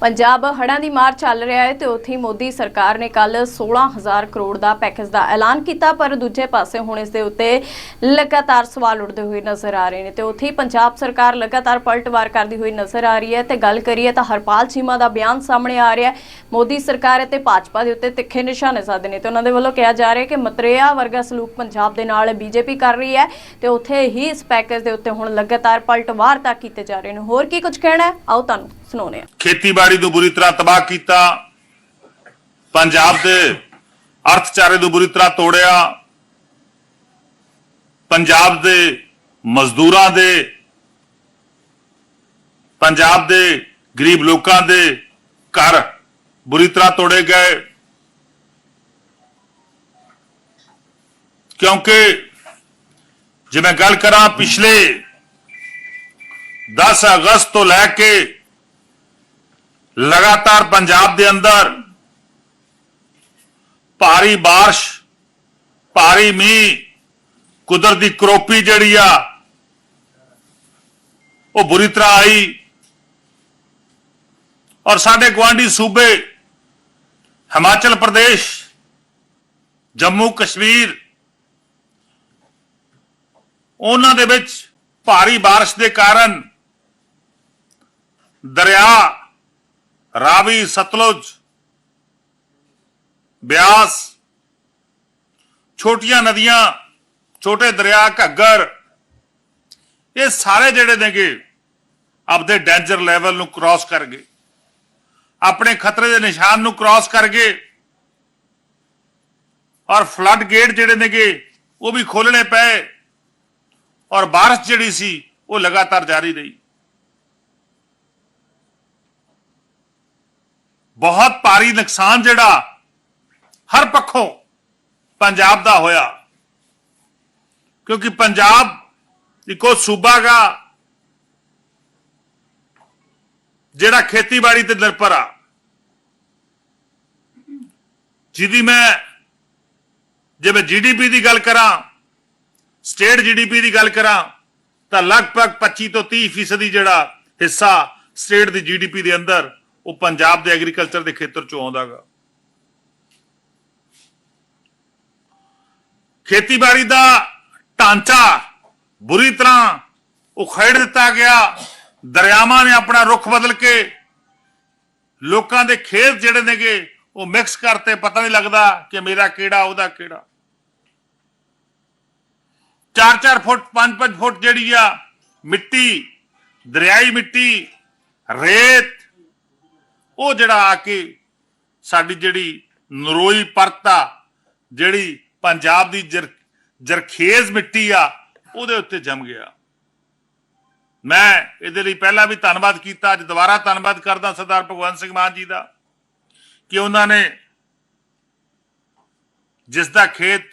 ਪੰਜਾਬ ਹੜ੍ਹਾਂ ਦੀ ਮਾਰ ਚੱਲ ਰਿਹਾ ਹੈ ਤੇ ਉੱਥੇ ਮੋਦੀ ਸਰਕਾਰ ਨੇ ਕੱਲ 16000 ਕਰੋੜ ਦਾ ਪੈਕੇਜ ਦਾ ਐਲਾਨ ਕੀਤਾ, ਪਰ ਦੂਜੇ ਪਾਸੇ ਹੁਣ ਇਸ ਦੇ ਉੱਤੇ ਲਗਾਤਾਰ ਸਵਾਲ ਉੱਠਦੇ ਹੋਏ ਨਜ਼ਰ ਆ ਰਹੇ ਨੇ ਤੇ ਉੱਥੇ ਪੰਜਾਬ ਸਰਕਾਰ ਲਗਾਤਾਰ ਪਲਟਵਾਰ ਕਰਦੀ ਹੋਈ ਨਜ਼ਰ ਆ ਰਹੀ ਹੈ ਤੇ ਗੱਲ ਕਰੀਏ ਤਾਂ ਹਰਪਾਲ ਚੀਮਾ ਦਾ ਬਿਆਨ ਸਾਹਮਣੇ ਆ ਰਿਹਾ ਹੈ। ਮੋਦੀ ਸਰਕਾਰ ਅਤੇ ਭਾਜਪਾ ਦੇ ਉੱਤੇ ਤਿੱਖੇ ਨਿਸ਼ਾਨੇ ਸਾਧੇ ਨੇ ਤੇ ਉਹਨਾਂ ਦੇ ਵੱਲੋਂ ਕਿਹਾ ਜਾ ਰਿਹਾ ਕਿ ਮਤਰੇਆ ਵਰਗਾ ਸਲੂਕ ਪੰਜਾਬ ਦੇ ਨਾਲ ਬੀਜੇਪੀ ਕਰ ਰਹੀ ਹੈ ਤੇ ਉੱਥੇ ਹੀ ਇਸ ਪੈਕੇਜ ਦੇ ਉੱਤੇ ਹੁਣ ਲਗਾਤਾਰ ਪਲਟਵਾਰ ਤੱਕ ਕੀਤੇ ਜਾ ਰਹੇ ਨੇ। ਹੋਰ ਕੀ ਕੁਝ ਕਹਿਣਾ ਆਓ ਤੁਹਾਨੂੰ ਸੁਣਾਉਂਦੇ ਹਾਂ। ਖੇਤੀਬਾੜੀ ਨੂੰ ਬੁਰੀ ਤਰ੍ਹਾਂ ਤਬਾਹ ਕੀਤਾ। ਪੰਜਾਬ ਦੇ ਅਰਥਚਾਰੇ ਨੂੰ ਬੁਰੀ ਤਰ੍ਹਾਂ ਤੋੜਿਆ। ਪੰਜਾਬ ਦੇ ਮਜ਼ਦੂਰਾਂ ਦੇ, ਪੰਜਾਬ ਦੇ ਗਰੀਬ ਲੋਕਾਂ ਦੇ ਘਰ ਬੁਰੀ ਤਰ੍ਹਾਂ ਤੋੜੇ ਗਏ। ਕਿਉਂਕਿ ਜੇ ਮੈਂ ਗੱਲ ਕਰਾਂ ਪਿਛਲੇ 10 ਅਗਸਤ ਤੋਂ ਲੈ ਕੇ ਲਗਾਤਾਰ ਪੰਜਾਬ ਦੇ ਅੰਦਰ ਭਾਰੀ بارش ਭਾਰੀ ਮੀਂਹ ਕੁਦਰਤ ਦੀ ਕਰੋਪੀ ਜਿਹੜੀ ਆ ਉਹ ਬੁਰੀ ਤਰ੍ਹਾਂ ਆਈ ਔਰ ਸਾਡੇ ਗਵਾਂਢੀ ਸੂਬੇ ਹਿਮਾਚਲ ਪ੍ਰਦੇਸ਼ ਜੰਮੂ ਕਸ਼ਮੀਰ ਉਹਨਾਂ ਦੇ ਵਿੱਚ ਭਾਰੀ بارش ਦੇ ਕਾਰਨ ਦਰਿਆ ਰਾਵੀ ਸਤਲੁਜ ਬਿਆਸ ਛੋਟੀਆਂ ਨਦੀਆਂ ਛੋਟੇ ਦਰਿਆ ਘੱਗਰ ਇਹ ਸਾਰੇ ਜਿਹੜੇ ਨੇਗੇ ਆਪਦੇ ਡੇਂਜਰ ਲੈਵਲ ਨੂੰ ਕ੍ਰਾਸ ਕਰ ਗਏ ਆਪਣੇ ਖਤਰੇ ਦੇ ਨਿਸ਼ਾਨ ਨੂੰ ਕ੍ਰਾਸ ਕਰ ਗਏ ਔਰ ਫਲੱਡ ਗੇਟ ਜਿਹੜੇ ਨੇਗੇ ਉਹ ਵੀ ਖੋਲਣੇ ਪਏ ਔਰ بارش ਜਿਹੜੀ ਸੀ ਉਹ ਲਗਾਤਾਰ ਜਾਰੀ ਰਹੀ ਬਹੁਤ ਭਾਰੀ ਨੁਕਸਾਨ ਜਿਹੜਾ ਹਰ ਪੱਖੋਂ ਪੰਜਾਬ ਦਾ ਹੋਇਆ। ਕਿਉਂਕਿ ਪੰਜਾਬ ਇੱਕੋ ਸੂਬਾ ਗਾ, ਜਿਹੜਾ ਖੇਤੀਬਾੜੀ ਤੇ ਨਿਰਭਰ ਆ। ਜਿਹਦੀ ਮੈਂ ਜੇ ਮੈਂ ਜੀਡੀਪੀ ਦੀ ਗੱਲ ਕਰਾਂ, ਸਟੇਟ ਜੀਡੀਪੀ ਦੀ ਗੱਲ ਕਰਾਂ, ਤਾਂ ਲਗਭਗ 25 ਤੋਂ 30 ਫੀਸਦੀ ਜਿਹੜਾ ਹਿੱਸਾ ਸਟੇਟ ਦੀ ਜੀਡੀਪੀ ਦੇ ਅੰਦਰ ਉਹ ਪੰਜਾਬ ਦੇ ਐਗਰੀਕਲਚਰ ਦੇ ਖੇਤਰ ਚੋਂ ਆਉਂਦਾਗਾ। ਖੇਤੀਬਾੜੀ ਦਾ ਢਾਂਚਾ ਬੁਰੀ ਤਰ੍ਹਾਂ ਉਖੇੜ ਦਿੱਤਾ ਗਿਆ। ਦਰਿਆਵਾਂ ਨੇ ਆਪਣਾ ਰੁਖ ਬਦਲ ਕੇ ਲੋਕਾਂ ਦੇ ਖੇਤ ਜਿਹੜੇ ਨੇਗੇ ਉਹ ਮਿਕਸ ਕਰਤੇ। ਪਤਾ ਨਹੀਂ ਲੱਗਦਾ ਕਿ ਮੇਰਾ ਕਿਹੜਾ, ਉਹਦਾ ਕਿਹੜਾ। 4-4 ਫੁੱਟ 5-5 ਫੁੱਟ ਜਿਹੜੀ ਆ ਮਿੱਟੀ, ਦਰਿਆਈ ਮਿੱਟੀ, ਰੇਤ ਉਹ ਜਿਹੜਾ ਆ ਕੇ ਸਾਡੀ ਜਿਹੜੀ ਨਰੋਈ ਪਰਤਾ ਜਿਹੜੀ ਪੰਜਾਬ ਦੀ ਜਰ, ਜਰਖੇਜ਼ ਮਿੱਟੀ ਆ, ਉਹਦੇ ਉੱਤੇ ਜੰਮ ਗਿਆ। ਮੈਂ ਇਹਦੇ ਲਈ ਪਹਿਲਾਂ ਵੀ ਧੰਨਵਾਦ ਕੀਤਾ, ਅੱਜ ਦੁਬਾਰਾ ਧੰਨਵਾਦ ਕਰਦਾ ਸਰਦਾਰ ਭਗਵੰਤ ਸਿੰਘ ਮਾਨ ਜੀ ਦਾ, ਕਿ ਉਹਨਾਂ ਨੇ ਜਿਸ ਦਾ ਖੇਤ,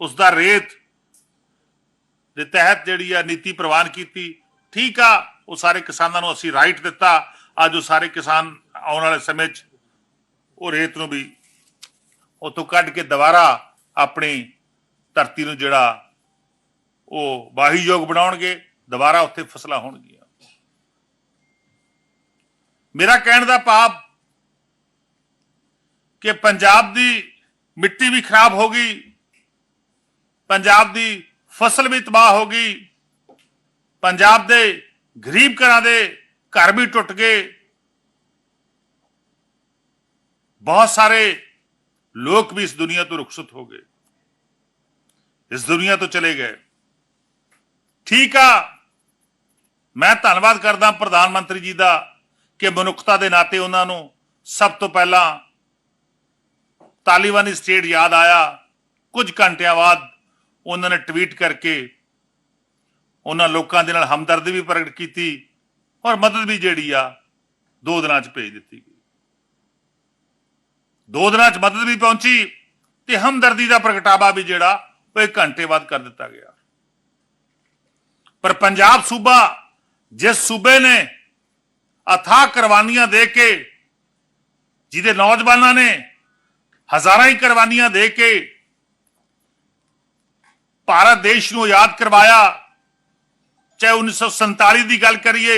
ਉਸ ਦਾ ਰੇਤ ਦੇ ਤਹਿਤ ਜਿਹੜੀ ਆ ਨੀਤੀ ਪ੍ਰਵਾਨ ਕੀਤੀ, ਠੀਕ ਆ, ਉਹ ਸਾਰੇ ਕਿਸਾਨਾਂ ਨੂੰ ਅਸੀਂ ਰਾਈਟ ਦਿੱਤਾ, ਅੱਜ ਉਹ ਸਾਰੇ ਕਿਸਾਨ ਆਉਣ ਵਾਲੇ ਸਮੇਂ 'ਚ ਉਹ ਰੇਤ ਨੂੰ ਵੀ ਉਤੋਂ ਕੱਢ ਕੇ ਦੁਬਾਰਾ ਆਪਣੀ ਧਰਤੀ ਨੂੰ ਜਿਹੜਾ ਉਹ ਵਾਹੀਯੋਗ ਬਣਾਉਣਗੇ, ਦੁਬਾਰਾ ਉੱਥੇ ਫਸਲਾਂ ਹੋਣਗੀਆਂ। ਮੇਰਾ ਕਹਿਣ ਦਾ ਭਾਵ ਕਿ ਪੰਜਾਬ ਦੀ ਮਿੱਟੀ ਵੀ ਖਰਾਬ ਹੋ ਗਈ, ਪੰਜਾਬ ਦੀ ਫਸਲ ਵੀ ਤਬਾਹ ਹੋ ਗਈ, ਪੰਜਾਬ ਦੇ ਗਰੀਬ ਘਰਾਂ ਦੇ ਘਰ ਵੀ ਟੁੱਟ ਗਏ ਬਹੁਤ ਸਾਰੇ ਲੋਕ ਵੀ ਇਸ ਦੁਨੀਆ ਤੋਂ ਰੁਖਸਤ ਹੋ ਗਏ। ਇਸ ਦੁਨੀਆ ਤੋਂ ਚਲੇ ਗਏ। ਠੀਕ ਆ। ਮੈਂ ਧੰਨਵਾਦ ਕਰਦਾ ਪ੍ਰਧਾਨ ਮੰਤਰੀ ਜੀ ਦਾ ਕਿ ਮਨੁੱਖਤਾ ਦੇ ਨਾਤੇ ਉਹਨਾਂ ਨੂੰ ਸਭ ਤੋਂ ਪਹਿਲਾਂ ਤਾਲਿਬਾਨੀ ਸਟੇਟ ਯਾਦ ਆਇਆ। ਕੁਝ ਘੰਟਿਆਂ ਬਾਅਦ ਉਹਨਾਂ ਨੇ ਟਵੀਟ ਕਰਕੇ ਉਹਨਾਂ ਲੋਕਾਂ ਦੇ ਨਾਲ ਹਮਦਰਦੀ ਵੀ ਪ੍ਰਗਟ ਕੀਤੀ ਔਰ ਮਦਦ ਵੀ ਜਿਹੜੀ ਆ ਦੋ ਦਿਨਾਂ 'ਚ ਭੇਜ ਦਿੱਤੀ ਗਈ। ਦੋ ਦਿਨਾਂ 'ਚ ਮਦਦ ਵੀ ਪਹੁੰਚੀ ਤੇ ਹਮਦਰਦੀ ਦਾ ਪ੍ਰਗਟਾਵਾ ਵੀ ਜਿਹੜਾ ਉਹ ਇੱਕ ਘੰਟੇ ਬਾਅਦ ਕਰ ਦਿੱਤਾ ਗਿਆ। ਪਰ ਪੰਜਾਬ ਸੂਬਾ ਜਿਸ ਸੂਬੇ ਨੇ ਅਥਾਹ ਕੁਰਬਾਨੀਆਂ ਦੇ ਕੇ, ਜਿਹਦੇ ਨੌਜਵਾਨਾਂ ਨੇ ਹਜ਼ਾਰਾਂ ਹੀ ਕੁਰਬਾਨੀਆਂ ਦੇ ਕੇ ਭਾਰਤ ਦੇਸ਼ ਨੂੰ ਆਜ਼ਾਦ ਕਰਵਾਇਆ, ਚਾਹੇ 1947 ਦੀ ਗੱਲ ਕਰੀਏ